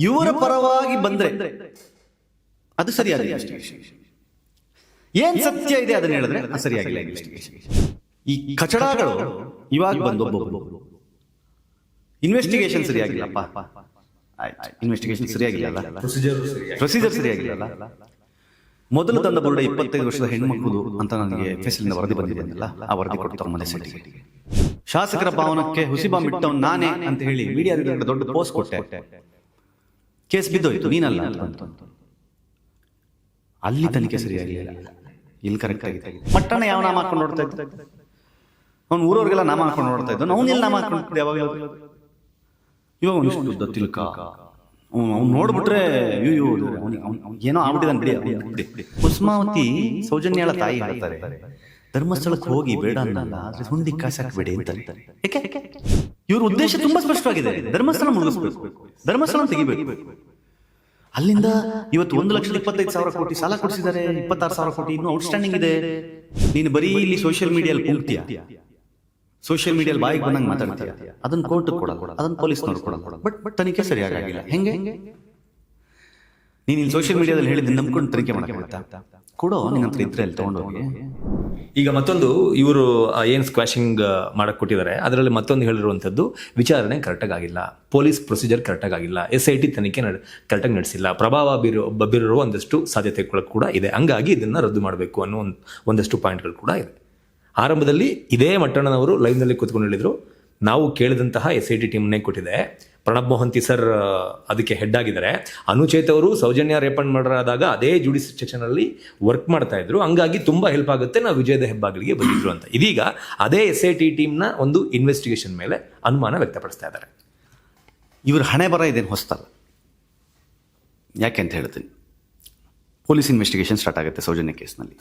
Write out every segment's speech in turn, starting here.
ಇವರ ಪರವಾಗಿ ಬಂದ್ರೆ ಅದು ಸರಿಯಾದ ಇನ್ವೆಸ್ಟಿಗೇಷನ್ ಏನ್ ಸತ್ಯ ಇದೆ ಅದನ್ನ ಹೇಳಿದ್ರೆ ಅದು ಸರಿಯಾಗಿಲ್ಲ ಇನ್ವೆಸ್ಟಿಗೇಷನ್ ಈ ಕಚಡಗಳು ಇವಾಗ ಬಂದು ಇನ್ವೆಸ್ಟಿಗೇಷನ್ ಸರಿಯಾಗಿಲ್ಲಪ್ಪ. ಆಯ್ತು. ಇನ್ವೆಸ್ಟಿಗೇಷನ್ ಸರಿಯಾಗಿಲ್ಲ. ಪ್ರೊಸೀಜರ್ ಸರಿಯಾಗಿಲ್ಲ ಮೊದಲು ತಂದ ಬುರುಡೆ ಇಪ್ಪತ್ತೈದು ವರ್ಷದ ಹೆಣ್ಮಕ್ಳು ಅಂತ ನನಗೆ ಫೆಸಿಲಿಂದ ವರದಿ ಬಂದಿದೆ ಆ ವರದಿ ಕೊಡ್ತಾರೆ ಮನೆ ಸೆಟ್ಟಿಗೆ ಶಾಸಕರ ಭವನಕ್ಕೆ ಹುಸಿ ಬಾಂಬ್ ಇಟ್ಟವನು ನಾನೇ ಅಂತ ಹೇಳಿ ಮೀಡಿಯಾದಲ್ಲಿ ದೊಡ್ಡ ಪೋಸ್ಟ್ ಕೊಟ್ಟೆ. ಕೇಸ್ ಬಿದ್ದೋಯ್ತು ನೀನಲ್ಲ ಅಂತ ಬಂತು. ಅಲ್ಲಿ ತನಿಖೆ ಸರಿಯಾಗಿಲ್ಲ ಇಲ್ಲಿ. ಕರೆಕ್ಟ್ ಆಗಿದೆ ಮಟ್ಟಣ ಯಾವ ನಾಮ ಹಾಕೊಂಡು ನೋಡ್ತಾ ಇದ್ದ? ಅವ್ನು ಊರವ್ರಿಗೆಲ್ಲ ನಾಮ ಹಾಕೊಂಡು ನೋಡ್ತಾ ಇದ್ದ. ಅವ್ನು ಎಲ್ಲಿ ನಾಮ ಹಾಕೊಂಡು ಯಾವಾಗ ಇವಾಗ ಒಂದಿಷ್ಟು ಉದ್ದ ತಿಲ್ಕ ಅವ್ನು ಅವ್ನು ನೋಡ್ಬಿಟ್ರೆ ಅಯ್ಯೋ ಅವ್ನಿಗೆ ಅವ್ನು ಏನೋ ಆಗ್ಬಿಟ್ಟಿದ್ದಾನೆ ಬಿಡಿ ಅವ್ನು ಬಿಡಿ ಬಿಡಿ ಕುಸುಮಾವತಿ ಸೌಜನ್ಯಾಳ ತಾಯಿ ಹೇಳ್ತಾರೆ ಧರ್ಮಸ್ಥಳಕ್ಕೆ ಹೋಗಿ ಬೇಡ ಅನ್ನಲ್ಲ ಆದ್ರೆ ಹುಂಡಿ ಕಾಸಾಕ್ಬೇಡಿ ಅಂತ. ಯಾಕೆ ಇವ್ರ ಉದ್ದೇಶ ತುಂಬಾ ಸ್ಪಷ್ಟವಾಗಿದೆ. ಧರ್ಮಸ್ಥಳ ಮುಗಿಸ್ಬೇಕು. ಧರ್ಮಸ್ಥಳ ತೆಗಿಬೇಕು. ಅಲ್ಲಿಂದ ಇವತ್ತು ಒಂದು ಲಕ್ಷದ ಇಪ್ಪತ್ತೈದು ಸಾವಿರ ಕೋಟಿ ಸಾಲ ಕೊಡಿಸಿದ್ದಾರೆ. ಇಪ್ಪತ್ತಾರು ಸಾವಿರ ಕೋಟಿ ಇನ್ನೂ ಔಟ್ಸ್ಟ್ಯಾಂಡಿಂಗ್ ಇದೆ. ನೀನು ಬರೀ ಇಲ್ಲಿ ಸೋಷಿಯಲ್ ಮೀಡಿಯಲ್ಲಿ ಕೂಗ್ತೀಯ ಸೋಷಿಯಲ್ ಮೀಡಿಯಲ್ಲಿ ಬಾಯಿಗೆ ಬಂದಂಗೆ ಮಾತಾಡ್ತೀಯ? ಅದನ್ನ ಕೋರ್ಟ್ ಕೊಡಲ್ಲ. ಅದನ್ನ ಪೊಲೀಸ್ನವ್ರು ಕೊಡಲ್ಲ. ಬಟ್ ಬಟ್ ತನಿಖೆ ಸರಿಯಾಗಿಲ್ಲ. ಹೆಂಗೆ? ನೀನು ಇಲ್ಲಿ ಸೋಷಿಯಲ್ ಮೀಡಿಯಾದಲ್ಲಿ ಹೇಳಿದ್ದು ನಂಬ್ಕೊಂಡು ತನಿಖೆ ಮಾಡಕ್ಕಾಗತ್ತಾ? ಕೊಡೋ ನಿನ್ನ ಹತ್ರ ಇದ್ರೆ ಅಲ್ಲಿ ತಗೊಂಡೋಗಿ. ಈಗ ಮತ್ತೊಂದು ಇವರು ಏನು ಸ್ಕ್ವಾಶಿಂಗ್ ಮಾಡಕ್ಕೆ ಕೊಟ್ಟಿದ್ದಾರೆ ಅದರಲ್ಲಿ ಮತ್ತೊಂದು ಹೇಳಿರುವಂಥದ್ದು ವಿಚಾರಣೆ ಕರೆಕ್ಟಾಗಿ ಆಗಿಲ್ಲ. ಪೊಲೀಸ್ ಪ್ರೊಸೀಜರ್ ಕರೆಕ್ಟಾಗಿ ಆಗಿಲ್ಲ. ಎಸ್ ಐ ಟಿ ತನಿಖೆ ನಡ್ ಕರೆಕ್ಟಾಗಿ ನಡೆಸಿಲ್ಲ. ಪ್ರಭಾವ ಬೀರೋ ಬೀರಿರುವ ಒಂದಷ್ಟು ಸಾಧ್ಯತೆಗಳು ಕೂಡ ಇದೆ. ಹಂಗಾಗಿ ಇದನ್ನು ರದ್ದು ಮಾಡಬೇಕು ಅನ್ನೋ ಒಂದು ಒಂದಷ್ಟು ಪಾಯಿಂಟ್ಗಳು ಕೂಡ ಇದೆ. ಆರಂಭದಲ್ಲಿ ಇದೇ ಮಟ್ಟಣ್ಣನವರು ಲೈವ್ನಲ್ಲಿ ಕೂತ್ಕೊಂಡು ಹೇಳಿದರು. ನಾವು ಕೇಳಿದಂತಹ ಎಸ್ ಐ ಟಿ ಟೀಮ್ನೇ ಕೊಟ್ಟಿದೆ. ಪ್ರಣಬ್ ಮೊಹಂತಿ ಸರ್ ಅದಕ್ಕೆ ಹೆಡ್ ಆಗಿದ್ದಾರೆ. ಅನುಚೇತ್ ಅವರು ಸೌಜನ್ಯ ರೇಪನ್ ಮರ್ಡರ್ ಆದಾಗ ಅದೇ ಜುಡಿಸ್ ಸೆಕ್ಷನ್ ಅಲ್ಲಿ ವರ್ಕ್ ಮಾಡ್ತಾ ಇದ್ರು. ಹಂಗಾಗಿ ತುಂಬಾ ಹೆಲ್ಪ್ ಆಗುತ್ತೆ. ನಾವು ವಿಜಯದ ಹೆಬ್ಬಾಗಿಲಿಗೆ ಬಂದಿದ್ರು ಅಂತ. ಇದೀಗ ಅದೇ ಎಸ್ ಐ ಟಿ ಟೀಮ್ನ ಒಂದು ಇನ್ವೆಸ್ಟಿಗೇಷನ್ ಮೇಲೆ ಅನುಮಾನ ವ್ಯಕ್ತಪಡಿಸ್ತಾ ಇದ್ದಾರೆ. ಇವರು ಹಣೆ ಬರ ಇದೇನು ಹೊಸ್ತಲ್ಲ? ಯಾಕೆ ಅಂತ ಹೇಳ್ತೀನಿ. ಪೊಲೀಸ್ ಇನ್ವೆಸ್ಟಿಗೇಷನ್ ಸ್ಟಾರ್ಟ್ ಆಗುತ್ತೆ ಸೌಜನ್ಯ ಕೇಸ್ನಲ್ಲಿ.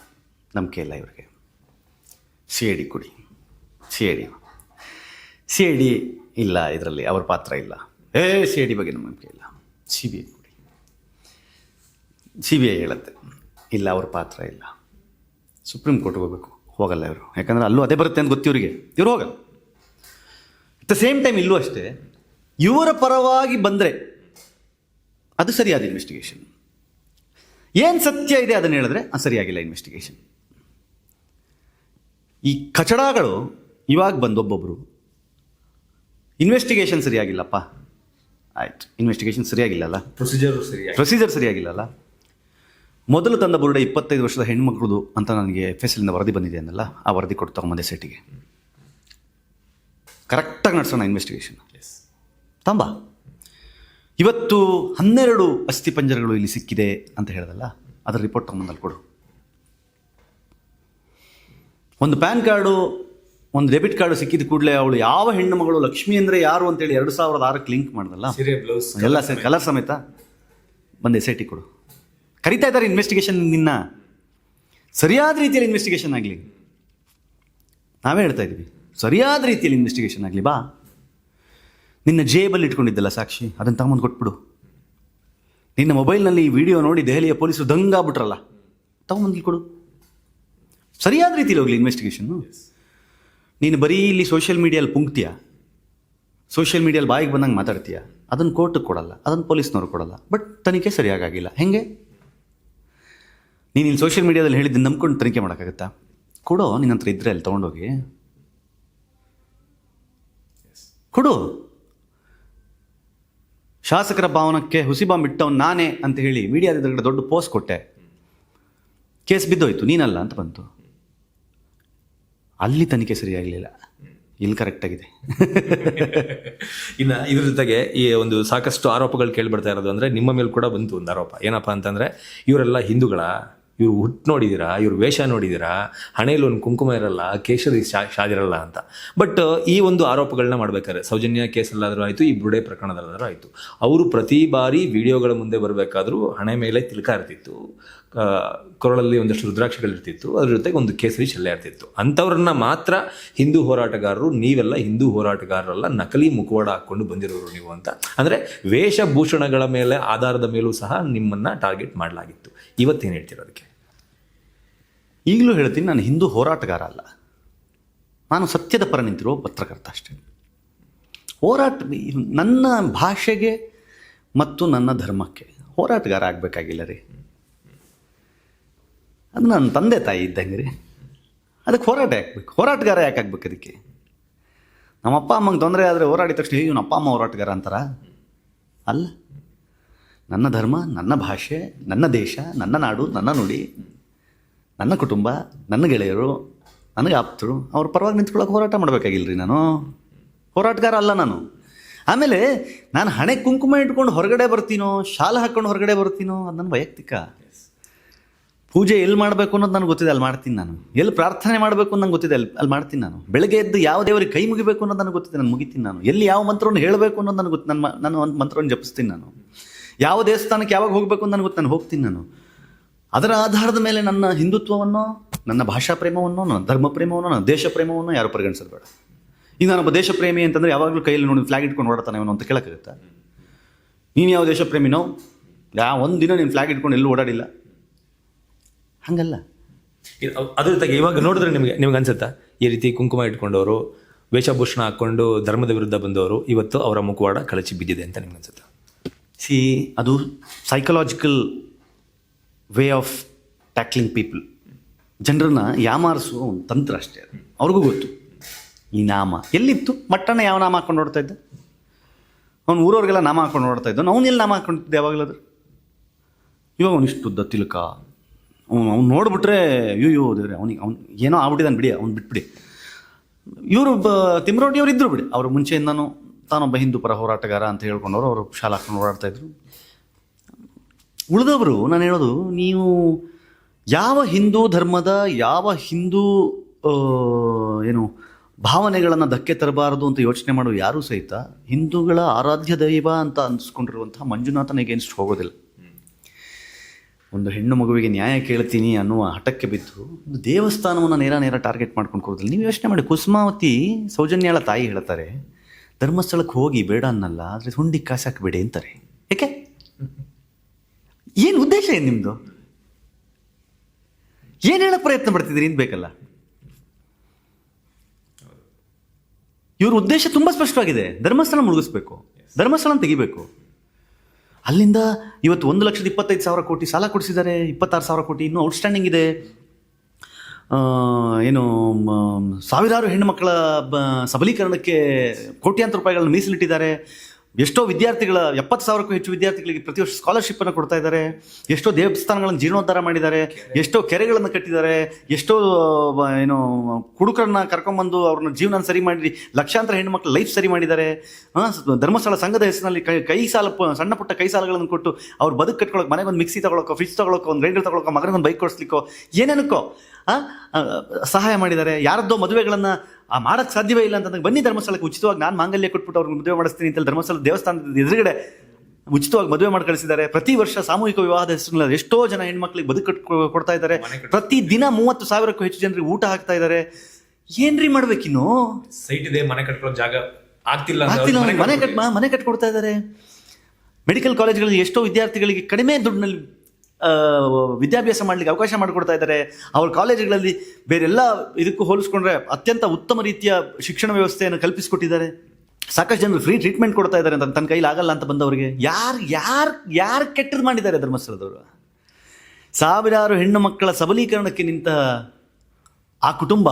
ನಂಬಿಕೆ ಇಲ್ಲ ಇವರಿಗೆ. ಸಿ ಐ ಡಿ ಕೊಡಿ. C I D C I D ಇಲ್ಲ, ಇದರಲ್ಲಿ ಅವ್ರ ಪಾತ್ರ ಇಲ್ಲ. ಏ ಸಿ ಐ ಡಿ ಬಗ್ಗೆ ನಂಬಿಕೆ ಇಲ್ಲ. ಸಿ ಬಿ ಐ ಕೊಡಿ ಸಿ ಬಿ ಐ ಹೇಳುತ್ತೆ. ಇಲ್ಲ, ಅವ್ರ ಪಾತ್ರ ಇಲ್ಲ. ಸುಪ್ರೀಂ ಕೋರ್ಟ್ಗೆ ಹೋಗಬೇಕು. ಹೋಗಲ್ಲ ಇವರು. ಯಾಕಂದ್ರೆ ಅಲ್ಲೂ ಅದೇ ಬರುತ್ತೆ ಅಂತ ಗೊತ್ತಿವ್ರಿಗೆ ಇವ್ರು ಹೋಗಲ್ಲ. ಅಟ್ ದ ಸೇಮ್ ಟೈಮ್ ಇಲ್ಲೂ ಅಷ್ಟೇ, ಇವರ ಪರವಾಗಿ ಬಂದರೆ ಅದು ಸರಿಯಾದ ಇನ್ವೆಸ್ಟಿಗೇಷನ್ ಏನು ಸತ್ಯ ಇದೆ ಅದನ್ನು ಹೇಳಿದ್ರೆ ಅದು ಸರಿಯಾಗಿಲ್ಲ ಇನ್ವೆಸ್ಟಿಗೇಷನ್ ಈ ಕಚಡಗಳು ಇವಾಗ ಬಂದು ಒಬ್ಬೊಬ್ಬರು ಇನ್ವೆಸ್ಟಿಗೇಷನ್ ಸರಿಯಾಗಿಲ್ಲಪ್ಪ. ಆಯ್ತು ಇನ್ವೆಸ್ಟಿಗೇಷನ್ ಸರಿಯಾಗಿಲ್ಲಲ್ಲ? ಪ್ರೊಸೀಜರ್ ಸರಿ ಪ್ರೊಸೀಜರ್ ಸರಿಯಾಗಿಲ್ಲಲ್ಲ? ಮೊದಲು ತಂದ ಬುರುಡೆ ಇಪ್ಪತ್ತೈದು ವರ್ಷದ ಹೆಣ್ಮಕ್ಳದು ಅಂತ ನನಗೆ ಫೆಸಿಲಿಂದ ವರದಿ ಬಂದಿದೆ ಅನ್ನಲ್ಲ ಆ ವರದಿ ಕೊಟ್ಟು ತಗೊಂಬಂದೆ ಸೆಟ್ಟಿಗೆ ಕರೆಕ್ಟಾಗಿ ನಡೆಸೋಣ ಇನ್ವೆಸ್ಟಿಗೇಷನ್ ತಂಬ. ಇವತ್ತು ಹನ್ನೆರಡು ಅಸ್ಥಿ ಪಂಜರಗಳು ಇಲ್ಲಿ ಸಿಕ್ಕಿದೆ ಅಂತ ಹೇಳಿದಲ್ಲ ಅದರ ರಿಪೋರ್ಟ್ ತಗೊಂಬಂದಲ್ಲಿ ಕೊಡು. ಒಂದು ಪ್ಯಾನ್ ಕಾರ್ಡು ಒಂದು ಡೆಬಿಟ್ ಕಾರ್ಡ್ ಸಿಕ್ಕಿದ ಕೂಡಲೇ ಅವಳು ಯಾವ ಹೆಣ್ಣು ಮಗಳು ಲಕ್ಷ್ಮಿ ಅಂದರೆ ಯಾರು ಅಂತೇಳಿ ಎರಡು ಸಾವಿರದ ಆರಕ್ಕೆ ಲಿಂಕ್ ಮಾಡ್ದಲ್ಲ? ಬ್ಲೌಸ್ ಎಲ್ಲ ಸರ್ ಕಲರ್ ಸಮೇತ. ಬಂದು ಎಸ್ ಐ ಟಿ ಕೊಡು. ಕರಿತಾ ಇದ್ದಾರೆ ಇನ್ವೆಸ್ಟಿಗೇಷನ್ ನಿನ್ನ. ಸರಿಯಾದ ರೀತಿಯಲ್ಲಿ ಇನ್ವೆಸ್ಟಿಗೇಷನ್ ಆಗಲಿ. ನಾವೇ ಹೇಳ್ತಾ ಇದ್ದೀವಿ. ಸರಿಯಾದ ರೀತಿಯಲ್ಲಿ ಇನ್ವೆಸ್ಟಿಗೇಷನ್ ಆಗಲಿ ಬಾ. ನಿನ್ನ ಜೇಬಲ್ಲಿ ಇಟ್ಕೊಂಡಿದ್ದಲ್ಲ ಸಾಕ್ಷಿ ಅದನ್ನು ತಗೊಂಬಂದು ಕೊಟ್ಬಿಡು. ನಿನ್ನ ಮೊಬೈಲ್ನಲ್ಲಿ ಈ ವಿಡಿಯೋ ನೋಡಿ ದೆಹಲಿಯ ಪೊಲೀಸರು ದಂಗಾಗ್ಬಿಟ್ರಲ್ಲ. ತಗೊಂಬಂದು ಕೊಡು. ಸರಿಯಾದ ರೀತಿಯಲ್ಲಿ ಹೋಗಲಿ ಇನ್ವೆಸ್ಟಿಗೇಷನ್ನು ನೀನು ಬರೀ ಇಲ್ಲಿ ಸೋಷಿಯಲ್ ಮೀಡಿಯಲ್ಲಿ ಪುಂಕ್ತೀಯ? ಸೋಷಿಯಲ್ ಮೀಡಿಯಲ್ಲಿ ಬಾಯಿಗೆ ಬಂದಂಗೆ ಮಾತಾಡ್ತೀಯ? ಅದನ್ನು ಕೋರ್ಟಿಗೆ ಕೊಡಲ್ಲ, ಅದನ್ನು ಪೊಲೀಸ್ನವ್ರು ಕೊಡಲ್ಲ. ಬಟ್ ತನಿಖೆ ಸರಿಯಾಗಿಲ್ಲ ಹೆಂಗೆ? ನೀನು ಇಲ್ಲಿ ಸೋಷಿಯಲ್ ಮೀಡಿಯಾದಲ್ಲಿ ಹೇಳಿದ್ದು ನಂಬ್ಕೊಂಡು ತನಿಖೆ ಮಾಡೋಕ್ಕಾಗತ್ತಾ? ಕೊಡೋ, ನಿನ್ನ ಹತ್ರ ಇದ್ರೆ ಅಲ್ಲಿ ತೊಗೊಂಡೋಗಿ. ಕೊಡು. ಶಾಸಕರ ಭಾವನಕ್ಕೆ ಹುಸಿ ಬಾಂಬ್ ಇಟ್ಟವನು ನಾನೇ ಅಂತ ಹೇಳಿ ಮೀಡಿಯಾದ ಎದುರುಗಡೆ ದೊಡ್ಡ ಪೋಸ್ಟ್ ಕೊಟ್ಟೆ. ಕೇಸ್ ಬಿದ್ದೋಯ್ತು, ನೀನಲ್ಲ ಅಂತ ಬಂತು. ಅಲ್ಲಿ ತನಿಖೆ ಸರಿಯಾಗಲಿಲ್ಲ. ಇಲ್ಲಿ ಕರೆಕ್ಟಾಗಿದೆ ಇನ್ನು ಇದ್ರ ಜೊತೆಗೆ ಈ ಒಂದು ಸಾಕಷ್ಟು ಆರೋಪಗಳು ಕೇಳಿ ಬರ್ತಾ ಇರೋದು ಅಂದರೆ ನಿಮ್ಮ ಮೇಲೆ ಕೂಡ ಬಂತು ಒಂದು ಆರೋಪ. ಏನಪ್ಪ ಅಂತಂದರೆ ಇವರೆಲ್ಲ ಹಿಂದೂಗಳ, ಇವ್ರು ಹುಟ್ಟು ನೋಡಿದ್ದೀರಾ ಇವ್ರ ವೇಷ ನೋಡಿದ್ದೀರಾ ಹಣೆಯಲ್ಲಿ ಒಂದು ಕುಂಕುಮ ಇರಲ್ಲ, ಕೇಶರಿ ಶಾ, ಶಾದಿರಲ್ಲ ಅಂತ. ಬಟ್ ಈ ಒಂದು ಆರೋಪಗಳನ್ನ ಮಾಡಬೇಕಾದ್ರೆ, ಸೌಜನ್ಯ ಕೇಸಲ್ಲಾದರೂ ಆಯಿತು, ಈ ಬುಡೆ ಪ್ರಕರಣದಲ್ಲಾದರೂ ಆಯಿತು. ಅವರು ಪ್ರತಿ ಬಾರಿ ವಿಡಿಯೋಗಳ ಮುಂದೆ ಬರಬೇಕಾದ್ರೂ ಹಣೆ ಮೇಲೆ ತಿಳ್ಕಾ ಇರ್ತಿತ್ತು ಕೊರಳಲ್ಲಿ ಒಂದಷ್ಟು ರುದ್ರಾಕ್ಷಿಗಳಿರ್ತಿತ್ತು. ಅದ್ರ ಜೊತೆಗೆ ಒಂದು ಕೇಸರಿ ಚೆಲ್ಲೆ ಇರ್ತಿತ್ತು. ಅಂಥವ್ರನ್ನ ಮಾತ್ರ ಹಿಂದೂ ಹೋರಾಟಗಾರರು, ನೀವೆಲ್ಲ ಹಿಂದೂ ಹೋರಾಟಗಾರರಲ್ಲ, ನಕಲಿ ಮುಖವಾಡ ಹಾಕ್ಕೊಂಡು ಬಂದಿರೋರು ನೀವು ಅಂತ. ಅಂದರೆ ವೇಷಭೂಷಣಗಳ ಮೇಲೆ ಆಧಾರದ ಮೇಲೂ ಸಹ ನಿಮ್ಮನ್ನು ಟಾರ್ಗೆಟ್ ಮಾಡಲಾಗಿತ್ತು. ಇವತ್ತೇನು ಹೇಳ್ತೀರ ಅದಕ್ಕೆ? ಈಗಲೂ ಹೇಳ್ತೀನಿ, ನಾನು ಹಿಂದೂ ಹೋರಾಟಗಾರ ಅಲ್ಲ. ನಾನು ಸತ್ಯದ ಪರ ನಿಂತಿರುವ ಪತ್ರಕರ್ತ ಅಷ್ಟೇ. ಹೋರಾಟ, ನನ್ನ ಭಾಷೆಗೆ ಮತ್ತು ನನ್ನ ಧರ್ಮಕ್ಕೆ ಹೋರಾಟಗಾರ ಆಗಬೇಕಾಗಿಲ್ಲ ರೀ. ಅದು ನನ್ನ ತಂದೆ ತಾಯಿ ಇದ್ದಂಗೆ ರೀ ಅದಕ್ಕೆ ಹೋರಾಟ ಹಾಕ್ಬೇಕು ಹೋರಾಟಗಾರ ಯಾಕೆ ಆಗ್ಬೇಕು ಅದಕ್ಕೆ? ನಮ್ಮ ಅಪ್ಪ ಅಮ್ಮಂಗೆ ತೊಂದರೆ ಆದರೆ ಹೋರಾಡಿದ ತಕ್ಷಣ ಇವನು ಅಪ್ಪ ಅಮ್ಮ ಹೋರಾಟಗಾರ ಅಂತಾರ? ಅಲ್ಲ. ನನ್ನ ಧರ್ಮ, ನನ್ನ ಭಾಷೆ, ನನ್ನ ದೇಶ, ನನ್ನ ನಾಡು, ನನ್ನ ನುಡಿ, ನನ್ನ ಕುಟುಂಬ, ನನ್ನ ಗೆಳೆಯರು, ನನಗೆ ಆಪ್ತರು, ಅವ್ರ ಪರವಾಗಿ ನಿಂತ್ಕೊಳ್ಳೋಕೆ ಹೋರಾಟ ಮಾಡಬೇಕಾಗಿಲ್ಲ ರೀ ನಾನು. ಹೋರಾಟಗಾರ ಅಲ್ಲ ನಾನು. ಆಮೇಲೆ ನಾನು ಹಣೆ ಕುಂಕುಮ ಇಟ್ಕೊಂಡು ಹೊರಗಡೆ ಬರ್ತೀನೋ, ಶಾಲೆ ಹಾಕ್ಕೊಂಡು ಹೊರಗಡೆ ಬರ್ತೀನೋ, ಅದು ನನ್ನ ವೈಯಕ್ತಿಕ ಪೂಜೆ ಎಲ್ಲಿ ಮಾಡಬೇಕು ಅನ್ನೋದು ನನಗೆ ಗೊತ್ತಿದೆ, ಅಲ್ಲಿ ಮಾಡ್ತೀನಿ ನಾನು. ಎಲ್ಲಿ ಪ್ರಾರ್ಥನೆ ಮಾಡಬೇಕು ಅನ್ನೋದು ನಂಗೆ ಗೊತ್ತಿದೆ, ಅಲ್ಲಿ ಅಲ್ಲಿ ಮಾಡ್ತೀನಿ ನಾನು. ಬೆಳಗ್ಗೆ ಎದ್ದು ಯಾವ ದೇವರಿಗೆ ಕೈ ಮುಗಿಬೇಕು ಅನ್ನೋದು ನನಗೆ ಗೊತ್ತಿದೆ, ನಾನು ಮುಗಿತೀನಿ ನಾನು. ಎಲ್ಲಿ ಯಾವ ಮಂತ್ರವನ್ನು ಹೇಳಬೇಕು ಅನ್ನೋದು ನನಗೆ ಗೊತ್ತು ನನ್ನ ನಾನು ಒಂದು ಮಂತ್ರವನ್ನು ಜಪಿಸ್ತೀನಿ ನಾನು. ಯಾವ ದೇವಸ್ಥಾನಕ್ಕೆ ಯಾವಾಗ ಹೋಗಬೇಕು ಅಂತ ನನಗೆ ಗೊತ್ತು, ನಾನು ಹೋಗ್ತೀನಿ ನಾನು. ಅದರ ಆಧಾರದ ಮೇಲೆ ನನ್ನ ಹಿಂದುತ್ವವನ್ನು, ನನ್ನ ಭಾಷಾ ಪ್ರೇಮವನ್ನು ನನ್ನ ಧರ್ಮ ಪ್ರೇಮವನ್ನು ನನ್ನ ದೇಶ ಪ್ರೇಮವನ್ನು ಯಾರು ಪರಿಗಣಿಸಬೇಡ ಬೇಡ ಈಗ ನಾನೊಬ್ಬ ದೇಶ ಪ್ರೇಮಿ ಅಂತಂದ್ರೆ ಯಾವಾಗಲೂ ಕೈಯಲ್ಲಿ ನೋಡಿ ಫ್ಲಾಗ್ ಇಟ್ಕೊಂಡು ಓಡಾಡ್ತಾನೆ ಅವನು ಅಂತ ಕೇಳೋಕ್ಕಾಗುತ್ತೆ? ನೀನು ಯಾವ ದೇಶ ಪ್ರೇಮಿನೋ ಯಾವ ಒಂದು ದಿನ ನೀನು ಫ್ಲಾಗ್ ಇಟ್ಕೊಂಡು ಎಲ್ಲೂ ಓಡಾಡಿಲ್ಲ. ಹಂಗಲ್ಲ. ಅದ್ರ ಜೊತೆಗೆ ಇವಾಗ ನೋಡಿದ್ರೆ ನಿಮಗೆ ನಿಮ್ಗೆ ಅನ್ಸುತ್ತಾ? ಈ ರೀತಿ ಕುಂಕುಮ ಇಟ್ಕೊಂಡವರು ವೇಷಭೂಷಣ ಹಾಕೊಂಡು ಧರ್ಮದ ವಿರುದ್ಧ ಬಂದವರು ಇವತ್ತು ಅವರ ಮುಖವಾಡ ಕಳಚಿ ಬಿದ್ದಿದೆ ಅಂತ ನಿಮ್ಗೆ ಅನ್ಸುತ್ತಾ? ಸಿ ಅದು psychological way of tackling people ಜನರನ್ನ ಯಾಮಾರಿಸುವ ಒಂದು ತಂತ್ರ ಅಷ್ಟೇ ಅದು. ಅವ್ರಿಗೂ ಗೊತ್ತು. ಈ ನಾಮ ಎಲ್ಲಿತ್ತು? ಮಟ್ಟಣ್ಣ ಯಾವ ನಾಮ ಹಾಕೊಂಡು ನೋಡ್ತಾ ಇದ್ದ? ಅವ್ನು ಊರವ್ರಿಗೆಲ್ಲ ನಾಮ ಹಾಕೊಂಡು ನೋಡ್ತಾ ಇದ್ದ ಅವ್ನು ಎಲ್ಲಿ ನಾಮ ಹಾಕೊಂಡಿದ್ದೆ ಯಾವಾಗಲಾದ್ರು? ಇವಾಗ ಅವನಿಷ್ಟು ಉದ್ದ ತಿಲಕ. ಅವ್ನು ನೋಡ್ಬಿಟ್ರೆ ಅಯ್ಯೋ ದೇವ್ರೆ, ಅವ್ನಿಗೆ ಅವ್ನು ಏನೋ ಆಗ್ಬಿಟ್ಟಿದ್ದಾನೆ ಬಿಡಿ, ಅವ್ನು ಬಿಟ್ಬಿಡಿ. ಇವರು ಬ ತಿಮ್ರೋಟಿಯವರು ಇದ್ರು ಬಿಡಿ. ಅವರು ಮುಂಚೆಯಿಂದನೂ ತಾನೊಬ್ಬ ಹಿಂದೂ ಪರ ಹೋರಾಟಗಾರ ಅಂತ ಹೇಳ್ಕೊಂಡವರು, ಅವರು ಶಾಲಾ ಹಾಕೊಂಡು ಓಡಾಡ್ತಾ ಇದ್ರು. ಉಳಿದವರು, ನಾನು ಹೇಳೋದು, ನೀವು ಯಾವ ಹಿಂದೂ ಧರ್ಮದ, ಯಾವ ಹಿಂದೂ ಏನು, ಭಾವನೆಗಳನ್ನು ಧಕ್ಕೆ ತರಬಾರದು ಅಂತ ಯೋಚನೆ ಮಾಡೋ ಯಾರೂ ಸಹಿತ ಹಿಂದೂಗಳ ಆರಾಧ್ಯ ದೈವ ಅಂತ ಅನ್ಸ್ಕೊಂಡಿರುವಂತಹ ಮಂಜುನಾಥನ ಎಗೇನ್ಸ್ಟ್ ಹೋಗೋದಿಲ್ಲ. ಒಂದು ಹೆಣ್ಣು ಮಗುವಿಗೆ ನ್ಯಾಯ ಕೇಳ್ತೀನಿ ಅನ್ನುವ ಹಠಕ್ಕೆ ಬಿದ್ದು ದೇವಸ್ಥಾನವನ್ನು ನೇರ ನೇರ ಟಾರ್ಗೆಟ್ ಮಾಡ್ಕೊಂಡು ಕೊಡೋದಿಲ್ಲ ನೀವು ಯೋಚನೆ ಮಾಡಿ. ಕುಸುಮಾವತಿ ಸೌಜನ್ಯಾಳ ತಾಯಿ ಹೇಳ್ತಾರೆ, ಧರ್ಮಸ್ಥಳಕ್ಕೆ ಹೋಗಿ ಬೇಡ ಅನ್ನಲ್ಲ, ಆದರೆ ಹುಂಡಿ ಕಾಸು ಹಾಕಬೇಡಿ ಅಂತಾರೆ. ಏಕೆ? ಏನು ಉದ್ದೇಶ ಏನು ನಿಮ್ಮದು ಏನು ಹೇಳಕ್ಕೆ ಪ್ರಯತ್ನ ಪಡ್ತಿದ್ದೀರಿ? ಅಂತ ಬೇಕಲ್ಲ. ಇವ್ರ ಉದ್ದೇಶ ತುಂಬ ಸ್ಪಷ್ಟವಾಗಿದೆ. ಧರ್ಮಸ್ಥಳ ಮುಳುಗಿಸ್ಬೇಕು. ಧರ್ಮಸ್ಥಳ ತೆಗಿಬೇಕು. ಅಲ್ಲಿಂದ ಇವತ್ತು ಒಂದು ಲಕ್ಷದ ಇಪ್ಪತ್ತೈದು ಸಾವಿರ ಕೋಟಿ ಸಾಲ ಕೊಡಿಸಿದ್ದಾರೆ, ಇಪ್ಪತ್ತಾರು ಸಾವಿರ ಕೋಟಿ, ಇನ್ನೂ ಔಟ್ಸ್ಟ್ಯಾಂಡಿಂಗ್ ಇದೆ. ಏನು ಸಾವಿರಾರು ಹೆಣ್ಣುಮಕ್ಕಳ ಸಬಲೀಕರಣಕ್ಕೆ ಕೋಟ್ಯಾಂತರ ರೂಪಾಯಿಗಳನ್ನು ಮೀಸಲಿಟ್ಟಿದ್ದಾರೆ. ಎಷ್ಟೋ ವಿದ್ಯಾರ್ಥಿಗಳ, ಎಪ್ಪತ್ತು ಸಾವಿರಕ್ಕೂ ಹೆಚ್ಚು ವಿದ್ಯಾರ್ಥಿಗಳಿಗೆ ಪ್ರತಿ ವರ್ಷ ಸ್ಕಾಲರ್ಶಿಪ್ ಅನ್ನು ಕೊಡ್ತಾ ಇದ್ದಾರೆ. ಎಷ್ಟೋ ದೇವಸ್ಥಾನಗಳನ್ನು ಜೀರ್ಣೋದ್ಧಾರ ಮಾಡಿದ್ದಾರೆ. ಎಷ್ಟೋ ಕೆರೆಗಳನ್ನು ಕಟ್ಟಿದ್ದಾರೆ. ಎಷ್ಟೋ ಏನು, ಕುಡುಕರನ್ನ ಕರ್ಕೊಂಬಂದು ಅವ್ರನ್ನ ಜೀವನ ಸರಿ ಮಾಡಿ, ಲಕ್ಷಾಂತರ ಹೆಣ್ಣುಮಕ್ಳು ಲೈಫ್ ಸರಿ ಮಾಡಿದ್ದಾರೆ. ಧರ್ಮಸ್ಥಳ ಸಂಘದ ಹೆಸರಿನಲ್ಲಿ ಕೈ ಕೈ ಸಾಲ ಸಣ್ಣ ಪುಟ್ಟ ಕೈ ಸಾಲಗಳನ್ನು ಕೊಟ್ಟು ಅವ್ರು ಬದುಕು ಕಟ್ಕೊಳಕ್ಕೆ ಮನೆಗೊಂದು ಮಿಕ್ಸಿ ತಗೊಳಕೋ ಫ್ರಿಜ್ ತಗೊಳಕೋ ಒಂದು ಗ್ರೈಂಡರ್ ತಗೊಳಕೋ ಮಗನಿಗೆ ಒಂದು ಬೈಕ್ ಕೊಡಿಸ್ಲಿಕ್ಕೋ, ಏನೇನಕ್ಕೋ ಸಹಾಯ ಮಾಡಿದ್ದಾರೆ. ಯಾರದ್ದೋ ಮದುವೆಗಳನ್ನು ಆ ಮಾಡಕ್ಕೆ ಸಾಧ್ಯವೇ ಇಲ್ಲ ಅಂತಂದಾಗ ಬನ್ನಿ ಧರ್ಮಸ್ಥಳಕ್ಕೆ. ಉಚಿತವಾಗಿ ನಾನು ಮಾಂಗಲ್ಯ ಕೊಟ್ಬಿಟ್ಟು ಅವ್ರಿಗೆ ಮದುವೆ ಮಾಡಿಸ್ತೀನಿ ಅಂತ ಧರ್ಮಸ್ಥಳ ದೇವಸ್ಥಾನದ ಎದುರುಗಡೆ ಉಚಿತವಾಗಿ ಮದುವೆ ಮಾಡಿ ಕಳಿಸಿದ್ದಾರೆ. ಪ್ರತಿ ವರ್ಷ ಸಾಮೂಹಿಕ ವಿವಾಹದ ಹೆಸರಿನಲ್ಲಿ ಎಷ್ಟೋ ಜನ ಹೆಣ್ಮಕ್ಳಿಗೆ ಬದುಕು ಕೊಡ್ತಾ ಇದ್ದಾರೆ. ಪ್ರತಿ ದಿನ ಮೂವತ್ತು ಸಾವಿರಕ್ಕೂ ಹೆಚ್ಚು ಜನರಿಗೆ ಊಟ ಹಾಕ್ತಾ ಇದ್ದಾರೆ. ಏನ್ರಿ ಮಾಡ್ಬೇಕಿನ್ನು? ಸೈಟ್ ಇದೆ ಮನೆ ಕಟ್ಕೊಳ್ಳೋ ಜಾಗ ಆಗ್ತಿಲ್ಲ ಆಗ್ತಿಲ್ಲ ಮನೆ ಕಟ್ ಮನೆ ಕಟ್ಕೊಡ್ತಾ ಇದ್ದಾರೆ. ಮೆಡಿಕಲ್ ಕಾಲೇಜ್ಗಳಲ್ಲಿ ಎಷ್ಟೋ ವಿದ್ಯಾರ್ಥಿಗಳಿಗೆ ಕಡಿಮೆ ದುಡ್ಡಿನಲ್ಲಿ ವಿದ್ಯಾಭ್ಯಾಸ ಮಾಡಲಿಕ್ಕೆ ಅವಕಾಶ ಮಾಡಿಕೊಡ್ತಾ ಇದ್ದಾರೆ. ಅವ್ರ ಕಾಲೇಜುಗಳಲ್ಲಿ ಬೇರೆಲ್ಲ ಇದಕ್ಕೂ ಹೋಲಿಸ್ಕೊಂಡ್ರೆ ಅತ್ಯಂತ ಉತ್ತಮ ರೀತಿಯ ಶಿಕ್ಷಣ ವ್ಯವಸ್ಥೆಯನ್ನು ಕಲ್ಪಿಸಿಕೊಟ್ಟಿದ್ದಾರೆ. ಸಾಕಷ್ಟು ಜನರು ಫ್ರೀ ಟ್ರೀಟ್ಮೆಂಟ್ ಕೊಡ್ತಾ ಇದ್ದಾರೆ ಅಂತ ತನ್ನ ಕೈಲಿ ಆಗಲ್ಲ ಅಂತ ಬಂದವರಿಗೆ. ಯಾರು ಯಾರು ಯಾರು ಕೆಟ್ಟದ್ದು ಮಾಡಿದ್ದಾರೆ ಧರ್ಮಸ್ಥಳದವರು? ಸಾವಿರಾರು ಹೆಣ್ಣು ಮಕ್ಕಳ ಸಬಲೀಕರಣಕ್ಕೆ ನಿಂತ ಆ ಕುಟುಂಬ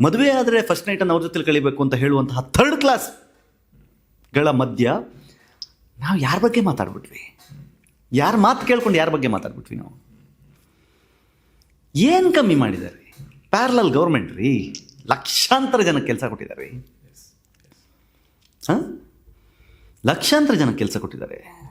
ಮದುವೆ ಆದರೆ ಫಸ್ಟ್ ನೈಟನ್ನು ಅವ್ರ ಜೊತೆ ಕಳಿಬೇಕು ಅಂತ ಹೇಳುವಂತಹ ಥರ್ಡ್ ಕ್ಲಾಸ್ಗಳ ಮಧ್ಯ ನಾವು ಯಾರ ಬಗ್ಗೆ ಮಾತಾಡ್ಬಿಟ್ವಿ? ಯಾರ ಮಾತು ಕೇಳ್ಕೊಂಡು ಯಾರ ಬಗ್ಗೆ ಮಾತಾಡ್ಬಿಟ್ವಿ ನಾವು? ಏನು ಕಮ್ಮಿ ಮಾಡಿದ್ದಾರೆ? ಪ್ಯಾರಲಲ್ ಗೌರ್ಮೆಂಟ್ ರೀ. ಲಕ್ಷಾಂತರ ಜನಕ್ಕೆ ಕೆಲಸ ಕೊಟ್ಟಿದ್ದಾರೆ. ಹಾಂ? ಲಕ್ಷಾಂತರ ಜನಕ್ಕೆ ಕೆಲಸ ಕೊಟ್ಟಿದ್ದಾರೆ.